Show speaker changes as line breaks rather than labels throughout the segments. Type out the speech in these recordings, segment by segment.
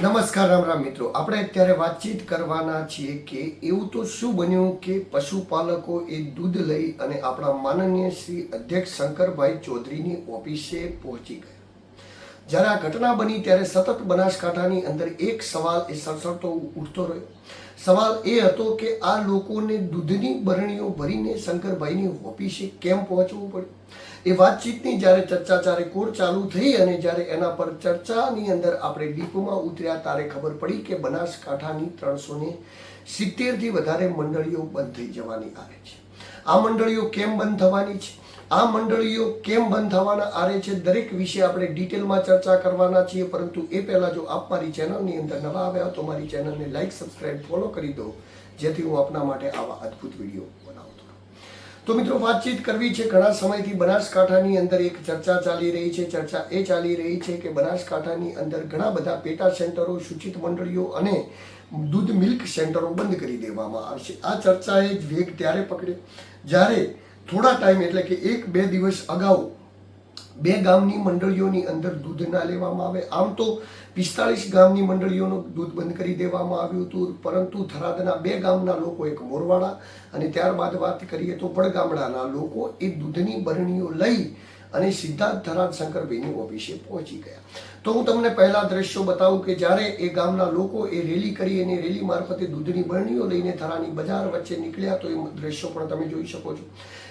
નમસ્કાર, રામ રામ મિત્રો. આપણે અત્યારે વાતચીત કરવાના છીએ કે એવું તો શું બન્યું કે પશુપાલકો એ દૂધ લઈ અને આપણા માનનીય શ્રી અધ્યક્ષ શંકરભાઈ ચૌધરીની ઓફિસે પહોંચી ગયા. જ્યારે આ ઘટના બની ત્યારે સતત બનાસકાંઠાની અંદર એક સવાલ એ સળસળતો ઉઠતો રહ્યો. સવાલ એ હતો કે આ લોકોને દૂધની બરણીઓ ભરીને શંકરભાઈની ઓફિસે કેમ પહોંચવું પડ્યું? એ વાતચીતની જ્યારે ચર્ચા ચારે કોર ચાલુ થઈ અને જ્યારે એના પર ચર્ચાની અંદર આપણે ડીપમાં ઉતર્યા, ત્યારે ખબર પડી કે બનાસકાંઠાની ત્રણસો ને સિત્તેરથી વધારે મંડળીઓ બંધ થઈ જવાની આવે છે. આ મંડળીઓ કેમ બંધ થવાની છે? આ મંડળીઓ કેમ બંધ થવાના આરે છે? દરેક વિશે આપણે ડિટેલમાં ચર્ચા કરવાના છીએ, પરંતુ એ પહેલાં જો આપ મારી ચેનલની અંદર નવા આવ્યા તો મારી ચેનલને લાઇક સબસ્ક્રાઇબ, ફોલો કરી દો, જેથી હું આપના માટે આવા અદ્ભુત વીડિયો તો મિત્રો વાતચીત કરવી છે. ઘણા સમયથી બનાસકાંઠાની અંદર એક ચર્ચા ચાલી રહી છે. ચર્ચા એ ચાલી રહી છે કે બનાસકાંઠાની અંદર ઘણા બધા પેટા સેન્ટરો, સૂચિત મંડળીઓ અને દૂધ મિલ્ક સેન્ટરો બંધ કરી દેવામાં આવશે. આ ચર્ચાએ વેગ ત્યારે પકડ્યો. જ્યારે થોડા ટાઈમ એટલે કે એક બે દિવસ અગાઉ બે ગામની મંડળીઓની અંદર દૂધ ના લેવામાં આવે. આમ તો પિસ્તાળીસ ગામની મંડળીઓનું દૂધ બંધ કરી દેવામાં આવ્યું હતું, પરંતુ થરાદના બે ગામના લોકો એક મોરવાડા અને ત્યારબાદ વાત કરીએ તો પડગામડાના લોકો એ દૂધની બરણીઓ લઈ અને સીધા જ થરાદ શંકરભાઈની ઓફિસે પહોંચી ગયા. તો હું તમને પહેલા દ્રશ્યો બતાવું કે જ્યારે એ ગામના લોકો એ રેલી કરી અને રેલી મારફતે દૂધની બરણીઓ લઈને થરાની બજાર વચ્ચે નીકળ્યા, તો એ દ્રશ્યો પણ તમે જોઈ શકો છો.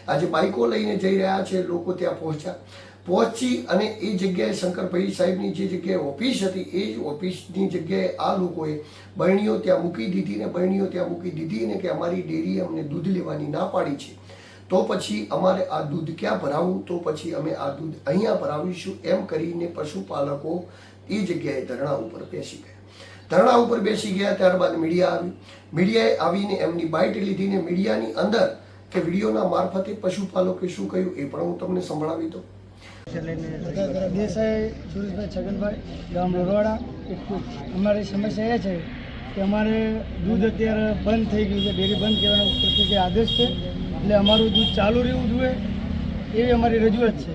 આજે બાઇકો લઈને જઈ રહ્યા છે, લોકો ત્યાં પહોંચ્યા. પહોંચી અને એ જગ્યાએ શંકરભાઈ સાહેબની જે જગ્યાએ ઓફિસ હતી, એ જ ઓફિસની જગ્યાએ આ લોકોએ બરણીઓ ત્યાં મૂકી દીધી ને બરણીઓ ત્યાં મૂકી દીધી ને કે અમારી ડેરીએ અમને દૂધ લેવાની ના પાડી છે. તો પછી અમારે આ દૂધ ક્યાં ભરાવું? તો પછી અમે આ દૂધ અહીંયા ભરાવીશું એમ કરીને પશુપાલકો એ જગ્યાએ ધરણા ઉપર બેસી ગયા. ધરણા ઉપર બેસી ગયા, ત્યારબાદ મીડિયા આવ્યું મીડિયાએ આવીને એમની બાઇટ લીધી ને મીડિયાની અંદર કે વિડીયોના મારફતે પશુપાલકે શું કહ્યું એ પણ હું તમને સંભળાવી દઉં.
દેસાઈ સુરેશભાઈ છગનભાઈ ગામ રોરવાડા અમારી સમસ્યા એ છે કે અમારે દૂધ અત્યારે બંધ થઈ ગયું છે ડેરી બંધ કહેવાનો ઉપરથી આદેશ છે. એટલે અમારું દૂધ ચાલુ રહેવું જોઈએ એવી અમારી રજૂઆત છે.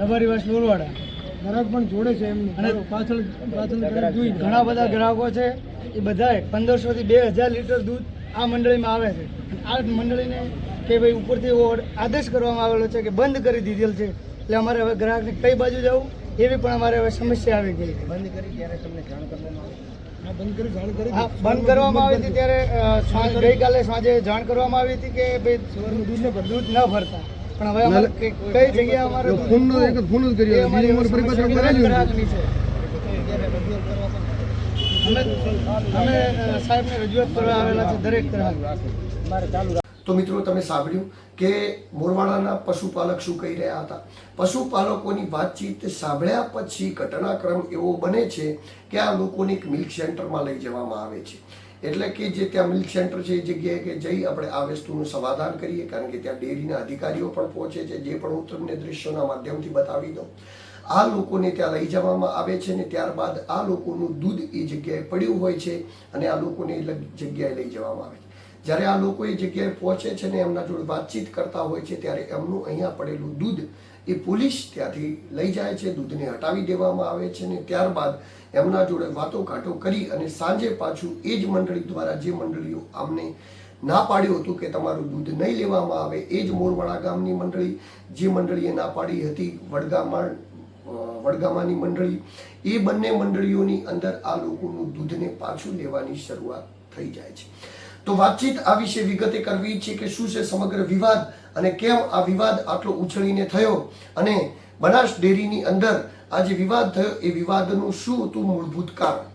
રબારી વાસ લોરવાડા ગ્રાહક પણ જોડે છે એમની અને પાછળ પાછળ ઘણા બધા ગ્રાહકો છે એ બધાએ પંદરસોથી બે હજાર લીટર દૂધ આ મંડળીમાં આવે છે. આ મંડળીને કે ભાઈ ઉપરથી ઓર્ડ આદેશ કરવામાં આવેલો છે કે બંધ કરી દીધેલ છે. એટલે અમારે હવે ગ્રાહકને કઈ બાજુ જવું એવી પણ અમારે હવે સમસ્યા આવી ગઈ બંધ કરી ત્યારે તમને જાણ કરવામાં આવી? બંધ કરી જાણ કરી. હા બંધ કરવામાં આવી હતી ત્યારે ગઈકાલે સાંજે જાણ કરવામાં આવી હતી કે ભાઈ દૂધ ને દૂધ ન ભરતા. પણ હવે અમારે કઈ કઈ જગ્યાએ અમારે
ફોનનો એક ફોન જ કર્યો.
અમારી
પરિપત્ર કરાવી
છે અમે અમે સાહેબને રજૂઆત કરવા આવેલા છે દરેક ગ્રાહક.
તો મિત્રો તમે સાંભળ્યું કે મોરવાડાના પશુપાલક શું કહી રહ્યા હતા? પશુપાલકોની વાતચીત સાંભળ્યા પછી ઘટનાક્રમ એવો બને છે કે આ લોકોને એક મિલ્ક સેન્ટરમાં લઈ જવામાં આવે છે. એટલે કે જે ત્યાં મિલ્ક સેન્ટર છે, એ જગ્યાએ કે જઈ આપણે આ વસ્તુનું સમાધાન કરીએ, કારણ કે ત્યાં ડેરીના અધિકારીઓ પણ પહોંચે છે, જે પણ હું તમને દ્રશ્યોના માધ્યમથી બતાવી દઉં. આ લોકોને ત્યાં લઈ જવામાં આવે છે ને ત્યારબાદ આ લોકોનું દૂધ એ જગ્યાએ પડ્યું હોય છે અને આ લોકોને એ જગ્યાએ લઈ જવામાં આવે છે. જ્યારે આ લોકો એ જગ્યાએ પહોંચે છે ને એમના જોડે વાતચીત કરતા હોય છે, ત્યારે એમનું અહીંયા પડેલું દૂધ એ પોલીસ ત્યાંથી લઈ જાય છે, દૂધને હટાવી દેવામાં આવે છે ને ત્યારબાદ એમના જોડે વાતો ઘાટો કરી અને સાંજે પાછું એ જ મંડળી દ્વારા જે મંડળીઓ આમને ના પાડ્યું હતું કે તમારું દૂધ નહીં લેવામાં આવે, એ જ મોરવાડા ગામની મંડળી, જે મંડળીએ ના પાડી હતી વડગામમાં વડગામાની મંડળી, એ બંને મંડળીઓની અંદર આ લોકોનું દૂધને પાછું લેવાની શરૂઆત થઈ જાય છે. તો વાતચીત આ વિશે વિગતે કરવી છે કે શું છે સમગ્ર વિવાદ અને કેમ આ વિવાદ આટલો ઉછળીને થયો અને બનાસ ડેરીની અંદર આ જે વિવાદ થયો એ વિવાદનું શું હતું મૂળભૂત કારણ?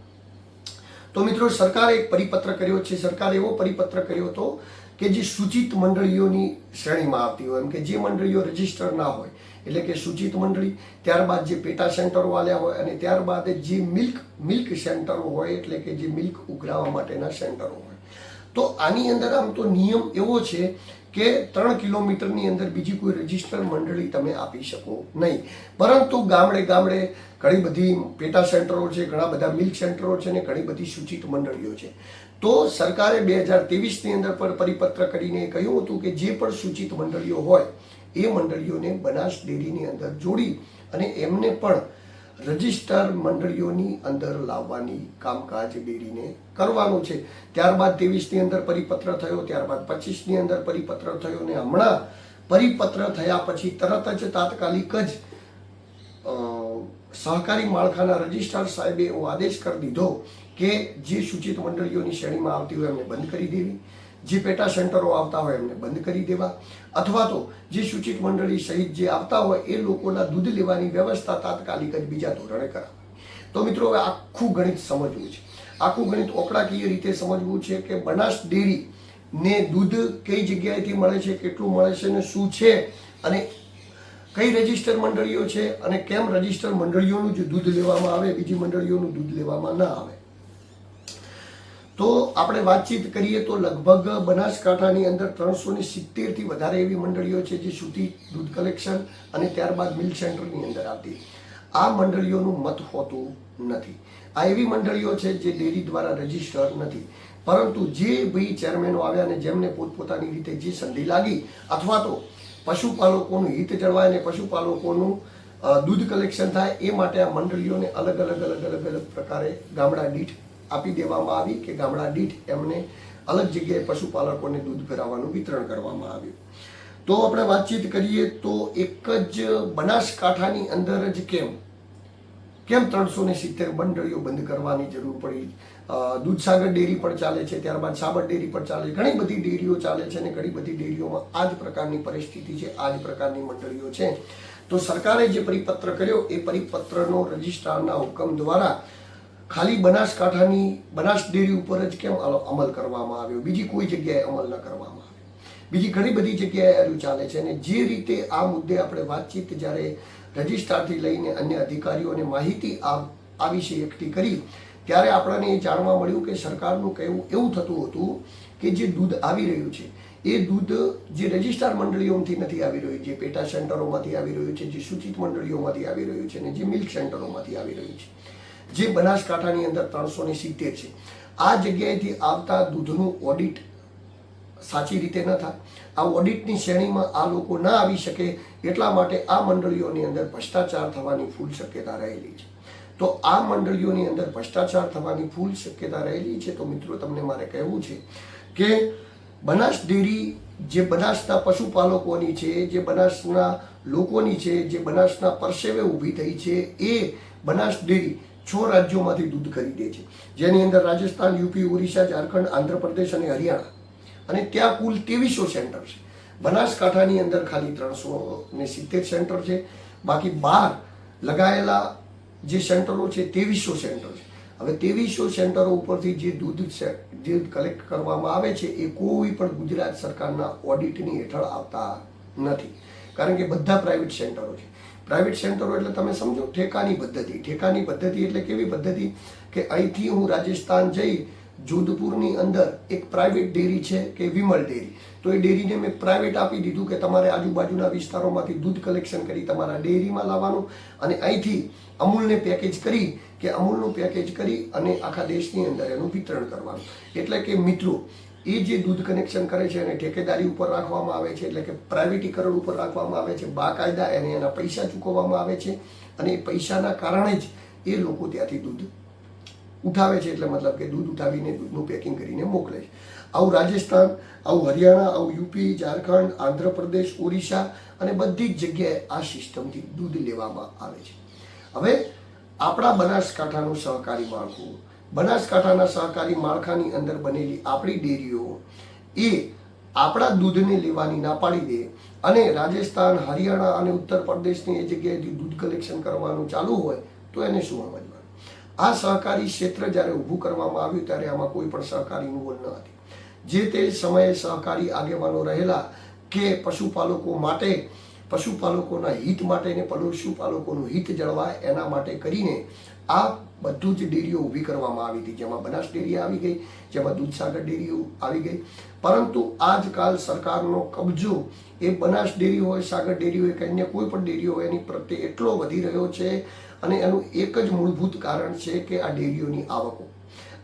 તો મિત્રો, સરકારે એક પરિપત્ર કર્યો છે, સરકારે એવો પરિપત્ર કર્યો હતો કે જે સૂચિત મંડળીઓની શ્રેણીમાં આવતી હોય, એમ કે જે મંડળીઓ રજિસ્ટર ના હોય, એટલે કે સૂચિત મંડળી, ત્યારબાદ જે પેટા સેન્ટરો વાલ્યા હોય અને ત્યારબાદ જે મિલ્ક મિલ્ક સેન્ટરો હોય, એટલે કે જે મિલ્ક ઉઘરાવવા માટેના સેન્ટરો હોય. તો આની અંદર આમ તો નિયમ એવો છે કે ત્રણ કિલોમીટરની અંદર બીજી કોઈ રજિસ્ટર મંડળી તમે આપી શકો નહીં. પરંતુ ગામડે ગામડે ઘણી બધી પેટા સેન્ટરો છે, ઘણા બધા મિલ્ક સેન્ટરો છે ને ઘણી બધી સૂચિત મંડળીઓ છે. તો સરકારે બે હજાર ત્રેવીસની અંદર પર પરિપત્ર કરીને કહ્યું હતું કે જે પણ સૂચિત મંડળીઓ હોય, એ મંડળીઓને બનાસ ડેરીની અંદર જોડી અને એમને પણ રજિસ્ટર મંડળીઓની અંદર લાવવાની કામકાજ ડેરીને કરવાનું છે. ત્યારબાદ ત્રેવીસની અંદર પરિપત્ર થયો, ત્યારબાદ પચીસની અંદર પરિપત્ર થયો ને હમણાં પરિપત્ર થયા પછી તરત જ તાત્કાલિક જ સહકારી માળખાના રજિસ્ટ્રાર સાહેબે એવો આદેશ કરી દીધો કે જે સૂચિત મંડળીઓની શ્રેણીમાં આવતી હોય એમને બંધ કરી દેવી. જે પેટા સેન્ટરો આવતા હોય એમને બંધ કરી દેવા. અથવા તો જે સૂચિત મંડળી સહિત જે આવતા હોય એ લોકોના દૂધ લેવાની વ્યવસ્થા તાત્કાલિક જ બીજા ધોરણે કરાવે. તો મિત્રો, હવે આખું ગણિત સમજવું છે. આખું ગણિત ઓકળાકીય રીતે સમજવું છે કે બનાસ ડેરી ને દૂધ કઈ જગ્યાએથી મળે છે, કેટલું મળે છે ને શું છે અને કઈ રજિસ્ટર મંડળીઓ છે અને કેમ રજિસ્ટર મંડળીઓનું જ દૂધ લેવામાં આવે, બીજી મંડળીઓનું દૂધ લેવામાં ના આવે. તો આપણે વાતચીત કરીએ તો લગભગ બનાસકાંઠાની અંદર ત્રણસો ને સિત્તેરથી વધારે એવી મંડળીઓ છે જે સુધી દૂધ કલેક્શન અને ત્યારબાદ મિલ્ક સેન્ટરની અંદર આવતી. આ મંડળીઓનું મત હોતું નથી. આ એવી મંડળીઓ છે જે ડેરી દ્વારા રજિસ્ટર નથી. પરંતુ જે ભાઈ ચેરમેનો આવ્યા અને જેમને પોતપોતાની રીતે જે સંધિ લાગી અથવા તો પશુપાલકોનું હિત જળવાય અને પશુપાલકોનું દૂધ કલેક્શન થાય, એ માટે આ મંડળીઓને અલગ અલગ અલગ અલગ અલગ પ્રકારે ગામડા દીઠ આપી દેવામાં આવી કે ગામડા દીઠ એમને અલગ જગ્યાએ પશુપાલકોને દૂધ ભરાવવાનું વિતરણ કરવામાં આવ્યું. તો આપણે વાતચીત કરીએ તો એક જ બનાસકાંઠાની અંદર જ કેમ? કેમ ત્રણસો ને સિત્તેર મંડળીઓ બંધ કરવાની જરૂર પડી? દૂધસાગર ડેરી પણ ચાલે છે, ત્યારબાદ સાબર ડેરી પણ ચાલે છે. ઘણી બધી ડેરીઓ ચાલે છે અને ઘણી બધી ડેરીઓમાં આ જ પ્રકારની પરિસ્થિતિ છે આ જ પ્રકારની મંડળીઓ છે. તો સરકારે જે પરિપત્ર કર્યો, એ પરિપત્રનો રજિસ્ટ્રારના હુકમ દ્વારા ખાલી બનાસકાંઠાની બનાસ ડેરી ઉપર જ કેમ અમલ કરવામાં આવ્યો? બીજી કોઈ જગ્યાએ અમલ ન કરવામાં આવ્યો. બીજી ઘણી બધી જગ્યાએ આર્યું ચાલે છે અને જે રીતે આ મુદ્દે આપણે વાતચીત જ્યારે રજિસ્ટ્રારથી લઈને અન્ય અધિકારીઓને માહિતી આ વિશે એકઠી કરી, ત્યારે આપણને એ જાણવા મળ્યું કે સરકારનું કહેવું એવું થતું હતું કે જે દૂધ આવી રહ્યું છે, એ દૂધ જે રજિસ્ટ્રાર મંડળીઓમાંથી નથી આવી રહ્યું, જે પેટા સેન્ટરોમાંથી આવી રહ્યું છે, જે સૂચિત મંડળીઓમાંથી આવી રહ્યું છે અને જે મિલ્ક સેન્ટરોમાંથી આવી રહ્યું છે. જે બનાસકાંઠાની અંદર ત્રણસો ને સિત્તેર છે. આ જગ્યાએથી આવતા દૂધનું ઓડિટ સાચી રીતે ન થાય. આ ઓડિટની શ્રેણીમાં આ લોકો ના આવી શકે એટલા માટે આ મંડળીઓની અંદર ભ્રષ્ટાચાર થવાની ફૂલ શક્યતા રહેલી છે. તો આ મંડળીઓની અંદર ભ્રષ્ટાચાર થવાની ફૂલ શક્યતા રહેલી છે તો મિત્રો તમને મારે કહેવું છે કે બનાસ ડેરી જે બનાસના પશુપાલકોની છે, જે બનાસના લોકોની છે, જે બનાસના પરસેવે ઊભી થઈ છે, એ બનાસ ડેરી છ રાજ્યોમાંથી દૂધ ખરીદે છે. જેની અંદર રાજસ્થાન, યુપી, ઓરિસ્સા, ઝારખંડ, આંધ્રપ્રદેશ અને હરિયાણા. અને ત્યાં કુલ ત્રેવીસો સેન્ટર છે. બનાસકાંઠાની અંદર ખાલી ત્રણસો ને સિત્તેર સેન્ટર છે. બાકી બહાર લગાયેલા જે સેન્ટરો છે, ત્રેવીસો સેન્ટર છે. હવે ત્રેવીસો સેન્ટરો ઉપરથી જે દૂધ જે કલેક્ટ કરવામાં આવે છે, એ કોઈ પણ ગુજરાત સરકારના ઓડિટની હેઠળ આવતા નથી. કારણ કે બધા પ્રાઇવેટ સેન્ટરો છે. પ્રાઇવેટ સેન્ટરો એટલે તમે સમજો ઠેકાની પદ્ધતિ. ઠેકાની પદ્ધતિ એટલે કેવી પદ્ધતિ? કે અહીંથી હું રાજસ્થાન જઈ જોધપુરની અંદર એક પ્રાઇવેટ ડેરી છે કે વિમલ ડેરી. તો એ ડેરીને મેં પ્રાઇવેટ આપી દીધું કે તમારે આજુબાજુના વિસ્તારોમાંથી દૂધ કલેક્શન કરી તમારા ડેરીમાં લાવવાનું અને અહીંથી અમૂલને પેકેજ કરી કે અમૂલનું પેકેજ કરી અને આખા દેશની અંદર એનું વિતરણ કરવાનું. એટલે કે મિત્રો એ જે દૂધ કનેક્શન કરે છે એને ઠેકેદારી ઉપર રાખવામાં આવે છે, એટલે કે પ્રાઇવેટીકરણ ઉપર રાખવામાં આવે છે, બાકાયદા એને એના પૈસા ચૂકવવામાં આવે છે અને એ પૈસાના કારણે જ એ લોકો ત્યાંથી દૂધ ઉઠાવે છે, એટલે મતલબ કે દૂધ ઉઠાવીને દૂધનું પેકિંગ કરીને મોકલે છે. આવું રાજસ્થાન, આવું હરિયાણા, આવું યુપી, ઝારખંડ, આંધ્રપ્રદેશ, ઓરિસ્સા અને બધી જ જગ્યાએ આ સિસ્ટમથી દૂધ લેવામાં આવે છે. હવે આપણા બનાસકાંઠાનું સહકારી માળખું બનાસકાંઠાના સહકારી માળખાની અંદર બનેલી આપણી ડેરીઓ એ આપણા દૂધને લેવાની ના પાડી દે અને રાજસ્થાન, હરિયાણા અને ઉત્તર પ્રદેશની એ જગ્યાએથી દૂધ કલેક્શન કરવાનું ચાલુ હોય તો એને શું સમજવાનું આ સહકારી ક્ષેત્ર જ્યારે ઊભું કરવામાં આવ્યું ત્યારે આમાં કોઈ પણ સહકારી ઇન્વોલ્વ ન હતી. જે તે સમયે સહકારી આગેવાનો રહેલા કે પશુપાલકો માટે, પશુપાલકોના હિત માટે ને પશુપાલકોનું હિત જળવાય એના માટે કરીને આ બધું જ ડેરીઓ ઊભી કરવામાં આવી હતી. જેમાં બનાસ ડેરી આવી ગઈ, જેમાં દૂધસાગર ડેરીઓ આવી ગઈ. પરંતુ આજકાલ સરકારનો કબજો એ બનાસ ડેરી હોય, સાગર ડેરી હોય કે અન્ય કોઈ પણ ડેરી હોય, એની પ્રત્યે એટલો વધી રહ્યો છે અને એનું એક જ મૂળભૂત કારણ છે કે આ ડેરીઓની આવકો.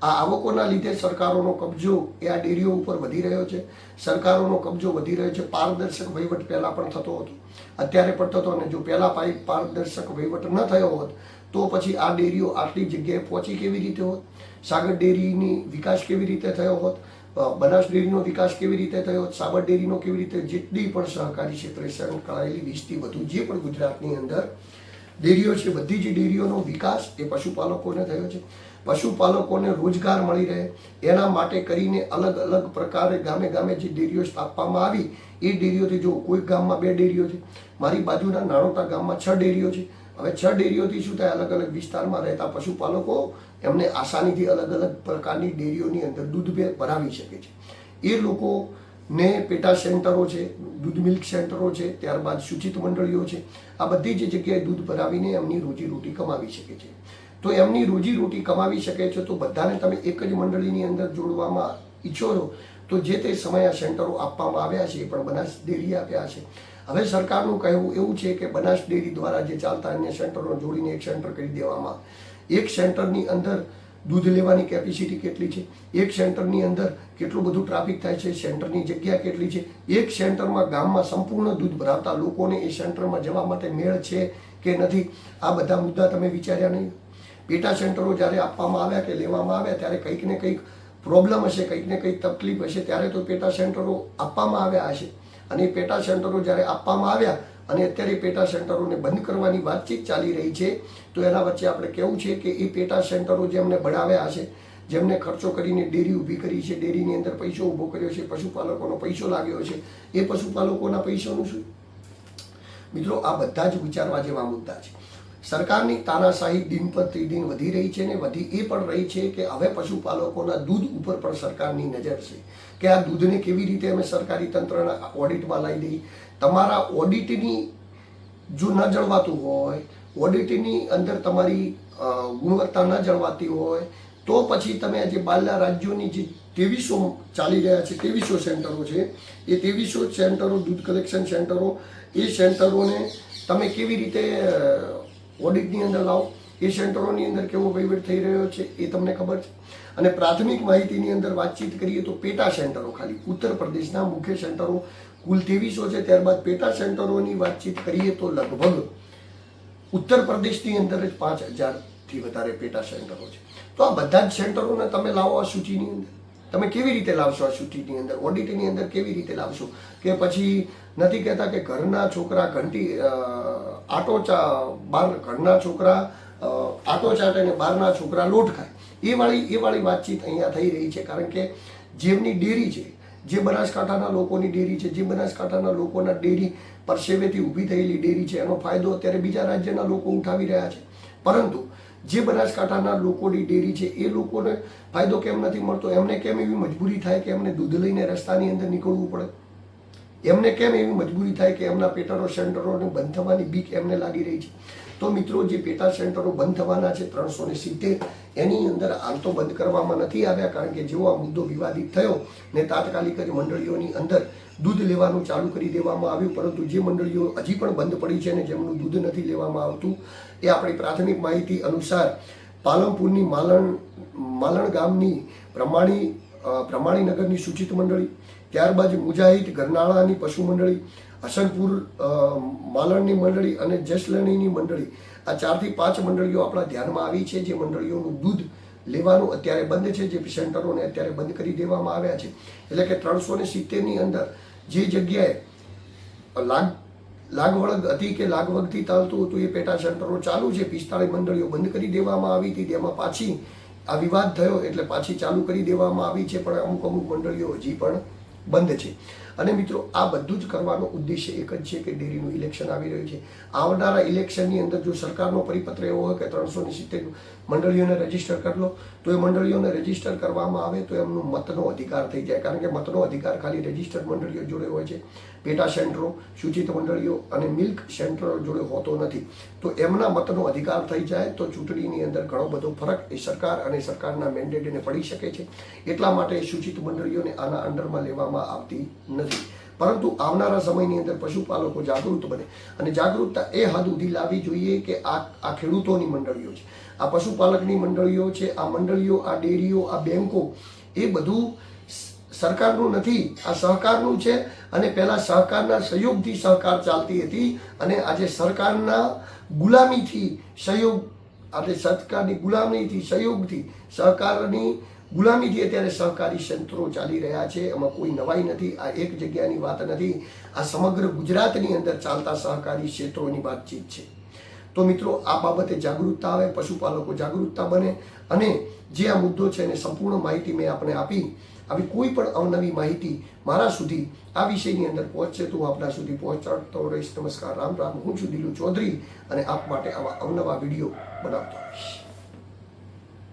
આ આવકોના લીધે સરકારોનો કબજો એ આ ડેરીઓ ઉપર વધી રહ્યો છે. સરકારોનો કબજો વધી રહ્યો છે. પારદર્શક વહીવટ પહેલાં પણ થતો હતો. અત્યારે પણ થતો અને જો પહેલાં પારદર્શક વહીવટ ન થયો હોત તો પછી આ ડેરીઓ આટલી જગ્યાએ પહોંચી કેવી રીતે હોત? સાગર ડેરીની વિકાસ કેવી રીતે થયો હોત? બનાસ ડેરીનો વિકાસ કેવી રીતે થયો સાબર ડેરીનો કેવી રીતે જેટલી પણ સહકારી ક્ષેત્રે સંકળાયેલી વીસથી વધુ, જે પણ ગુજરાતની અંદર ડેરીઓ છે, બધી જ ડેરીઓનો વિકાસ એ પશુપાલકોને થયો છે. પશુપાલકોને રોજગાર મળી રહે. એના માટે કરીને અલગ અલગ પ્રકારે ગામે ગામે જે ડેરીઓ સ્થાપવામાં આવી, એ ડેરીઓથી જો કોઈ ગામમાં બે ડેરીઓ છે, મારી બાજુના નાણોતા ગામમાં છ ડેરીઓ છે હવે છ ડેરીઓથી શું થાય? અલગ અલગ વિસ્તારમાં રહેતા પશુપાલકો એમને આસાનીથી અલગ અલગ પ્રકારની ડેરીઓની અંદર દૂધ ભરાવી શકે છે. એ લોકોને પેટા સેન્ટરો છે, દૂધ મિલ્ક સેન્ટરો છે, ત્યારબાદ સૂચિત મંડળીઓ છે. આ બધી જ જગ્યાએ દૂધ ભરાવીને એમની રોજીરોટી કમાવી શકે છે. તો એમની રોજીરોટી કમાવી શકે છે તો બધાને તમે એક જ મંડળીની અંદર જોડવામાં ઈચ્છો છો તો જે તે સમયે સેન્ટરો આપવામાં આવ્યા છે એ પણ બનાસ ડેરી આપ્યા છે. હવે સરકારનું કહેવું એવું છે કે બનાસ ડેરી દ્વારા જે ચાલતા અન્ય સેન્ટરો જોડીને એક સેન્ટર કરી દેવામાં એક સેન્ટરની અંદર દૂધ લેવાની કેપેસિટી કેટલી છે? એક સેન્ટરની અંદર કેટલું બધું ટ્રાફિક થાય છે? સેન્ટરની જગ્યા કેટલી છે? એક સેન્ટરમાં ગામમાં સંપૂર્ણ દૂધ ભરાવતા લોકોને એ સેન્ટરમાં જવા માટે મેળ છે કે નથી? આ બધા મુદ્દા તમે વિચાર્યા નહીં? પેટા સેન્ટરો જ્યારે આપવામાં આવ્યા કે લેવામાં આવ્યા, ત્યારે કંઈક ને કંઈક પ્રોબ્લેમ હશે, કંઈક ને કંઈક તકલીફ હશે, ત્યારે તો પેટા સેન્ટરો આપવામાં આવ્યા હશે. અને પેટા સેન્ટરો જ્યારે આપવામાં આવ્યા અને અત્યારે પેટા સેન્ટરોને બંધ કરવાની વાતચીત ચાલી રહી છે, તો એના વચ્ચે આપણે કેવું છે કે એ પેટા સેન્ટરો જેમને બનાવ્યા હશે, જેમને ખર્ચો કરીને ડેરી ઊભી કરી છે, ડેરીની અંદર પૈસો ઊભો કર્યો છે, પશુપાલકોનો પૈસો લાગ્યો છે, એ પશુપાલકોના પૈસાનું શું? મિત્રો, આ બધા જ વિચારવા જેવા મુદ્દા છે. સરકારની તાનાશાહી દિન પ્રતિદિન વધી રહી છે ને વધી એ પણ રહી છે કે હવે પશુપાલકોના દૂધ ઉપર પણ સરકારની નજર છે કે આ દૂધને કેવી રીતે અમે સરકારી તંત્રના ઓડિટમાં લાવી દઈ તમારા ઓડિટની જો ન જળવાતું હોય, ઓડિટની અંદર તમારી ગુણવત્તા ન જળવાતી હોય, તો પછી તમે આજે બહારના રાજ્યોની જે ત્રેવીસો ચાલી રહ્યા છે ત્રેવીસો સેન્ટરો છે, એ ત્રેવીસો સેન્ટરો, દૂધ કલેક્શન સેન્ટરો, એ સેન્ટરોને તમે કેવી રીતે ઓડિટની અંદર લાવો. એ સેન્ટરોની અંદર કેવો વહીવટ થઈ રહ્યો છે એ તમને ખબર છે. અને પ્રાથમિક માહિતીની અંદર વાતચીત કરીએ તો પેટા સેન્ટરો ખાલી. ઉત્તર પ્રદેશના મુખ્ય સેન્ટરો કુલ ત્રેવીસો છે. ત્યારબાદ પેટા સેન્ટરોની વાતચીત કરીએ તો લગભગ ઉત્તર પ્રદેશની અંદર જ પાંચ હજારથી વધારે પેટા સેન્ટરો છે. તો આ બધા જ સેન્ટરોને તમે લાવો આ સૂચિની અંદર. તમે કેવી રીતે લાવશો આ સૂચિની અંદર? ઓડિટની અંદર કેવી રીતે લાવશો? કે પછી નથી કહેતા કે ઘરના છોકરા ઘંટી આટો ચા, બાર, ઘરના છોકરા આટો ચાટે બહારના છોકરા લોટ ખાય. એ વાળી એ વાળી વાતચીત અહીંયા થઈ રહી છે. કારણ કે જેમની ડેરી છે, જે બનાસકાંઠાના લોકોની ડેરી છે, જે બનાસકાંઠાના લોકોના ડેરી પરસેવેથી ઊભી થયેલી ડેરી છે, એનો ફાયદો અત્યારે બીજા રાજ્યના લોકો ઉઠાવી રહ્યા છે. પરંતુ જે બનાસકાંઠાના લોકોની ડેરી છે, એ લોકોને ફાયદો કેમ નથી મળતો? એમને કેમ એવી મજબૂરી થાય કે એમને દૂધ લઈને રસ્તાની અંદર નીકળવું પડે? એમને કેમ એવી મજબૂરી થાય કે એમના પેટાનો સેન્ટરોને બંધ થવાની બીક એમને લાગી રહી છે? તો મિત્રો, જે પેટા સેન્ટરો બંધ થવાના છે, ત્રણસો ને સિત્તેર, એની અંદર હાલ તો બંધ કરવામાં નથી આવ્યા, કારણ કે જેવો આ મુદ્દો વિવાદિત થયો ને તાત્કાલિક મંડળીઓની અંદર દૂધ લેવાનું ચાલુ કરી દેવામાં આવ્યું, પરંતુ જે મંડળીઓ હજી પણ બંધ પડી છે ને જેમનું દૂધ નથી લેવામાં આવતું, એ આપણી પ્રાથમિક માહિતી અનુસાર પાલનપુરની માલણ માલણ ગામની પ્રમાણી પ્રમાણીનગરની સૂચિત મંડળી, ત્યારબાદ મુજાહિદ ગરનાળાની પશુ મંડળી, હસનપુર માલણની મંડળી અને જસલણીની મંડળી, આ ચારથી પાંચ મંડળીઓ આપણા ધ્યાનમાં આવી છે, જે મંડળીઓનું દૂધ લેવાનું અત્યારે બંધ છે, જે સેન્ટરોને અત્યારે બંધ કરી દેવામાં આવ્યા છે. એટલે કે ત્રણસો ને સિત્તેરની અંદર જે જગ્યાએ લાગ લાગવળગ હતી કે લાગવગથી ચાલતું હતું એ પેટા સેન્ટરો ચાલુ છે, પિસ્તાળીસ મંડળીઓ બંધ કરી દેવામાં આવી હતી, તેમાં પાછી આ વિવાદ થયો એટલે પાછી ચાલુ કરી દેવામાં આવી છે, પણ અમુક અમુક મંડળીઓ હજી પણ બંધ છે. અને મિત્રો, આ બધું જ કરવાનો ઉદ્દેશ્ય એક જ છે કે ડેરીનું ઇલેક્શન આવી રહ્યું છે. આવનારા ઇલેક્શનની અંદર જો સરકારનો પરિપત્ર એવો હોય કે ત્રણસો સિત્તેર મંડળીઓને રજિસ્ટર કરી લો, તો એ મંડળીઓને રજિસ્ટર કરવામાં આવે તો એમનો મતનો અધિકાર થઈ જાય. કારણ કે મતનો અધિકાર ખાલી રજીસ્ટર્ડ મંડળીઓ જોડે હોય છે. પેટા સેન્ટરો, સૂચિત મંડળીઓ અને મિલ્ક સેન્ટરો જોડે હોતો નથી. તો એમના મતનો અધિકાર થઈ જાય તો ચૂંટણીની અંદર ઘણો બધો ફરક એ સરકાર અને સરકારના મેન્ડેટને પડી શકે છે. એટલા માટે સૂચિત મંડળીઓને આના અંડરમાં લેવામાં આવતી નથી. પરંતુ આવનારા સમયની અંદર પશુપાલકો જાગૃત બને અને જાગૃતતા એ હદ સુધી લાવવી જોઈએ કે આ આ ખેડૂતોની મંડળીઓ છે. આ પશુપાલકની મંડળીઓ છે, આ મંડળીઓ, આ ડેરીઓ, આ બેંકો એ બધું સરકારનું નથી, આ સહકારનું છે અને પહેલાં સહકારના સહયોગથી સહકાર ચાલતી હતી અને આજે સરકારના ગુલામીથી સહયોગ આજે સરકારની ગુલામીથી સહયોગથી સહકારની ગુલામીથી અત્યારે સહકારી ક્ષેત્રો ચાલી રહ્યા છે, એમાં કોઈ નવાઈ નથી, આ એક જગ્યાની વાત નથી. આ સમગ્ર ગુજરાતની અંદર ચાલતા સહકારી ક્ષેત્રોની વાતચીત છે. તો મિત્રો, આ બાબતે જાગૃતતા આવે, પશુપાલકો જાગૃતતા બને અને જે આ મુદ્દો છે એને સંપૂર્ણ માહિતી મેં આપણે આપી. આવી કોઈ પણ અવનવી માહિતી મારા સુધી આ વિષયની અંદર પહોંચશે તો હું આપણા સુધી પહોંચાડતો રહીશ. નમસ્કાર, રામ રામ. હું છું દિલુ ચૌધરી અને આપ માટે આવા અવનવા વીડિયો બનાવતો રહીશ.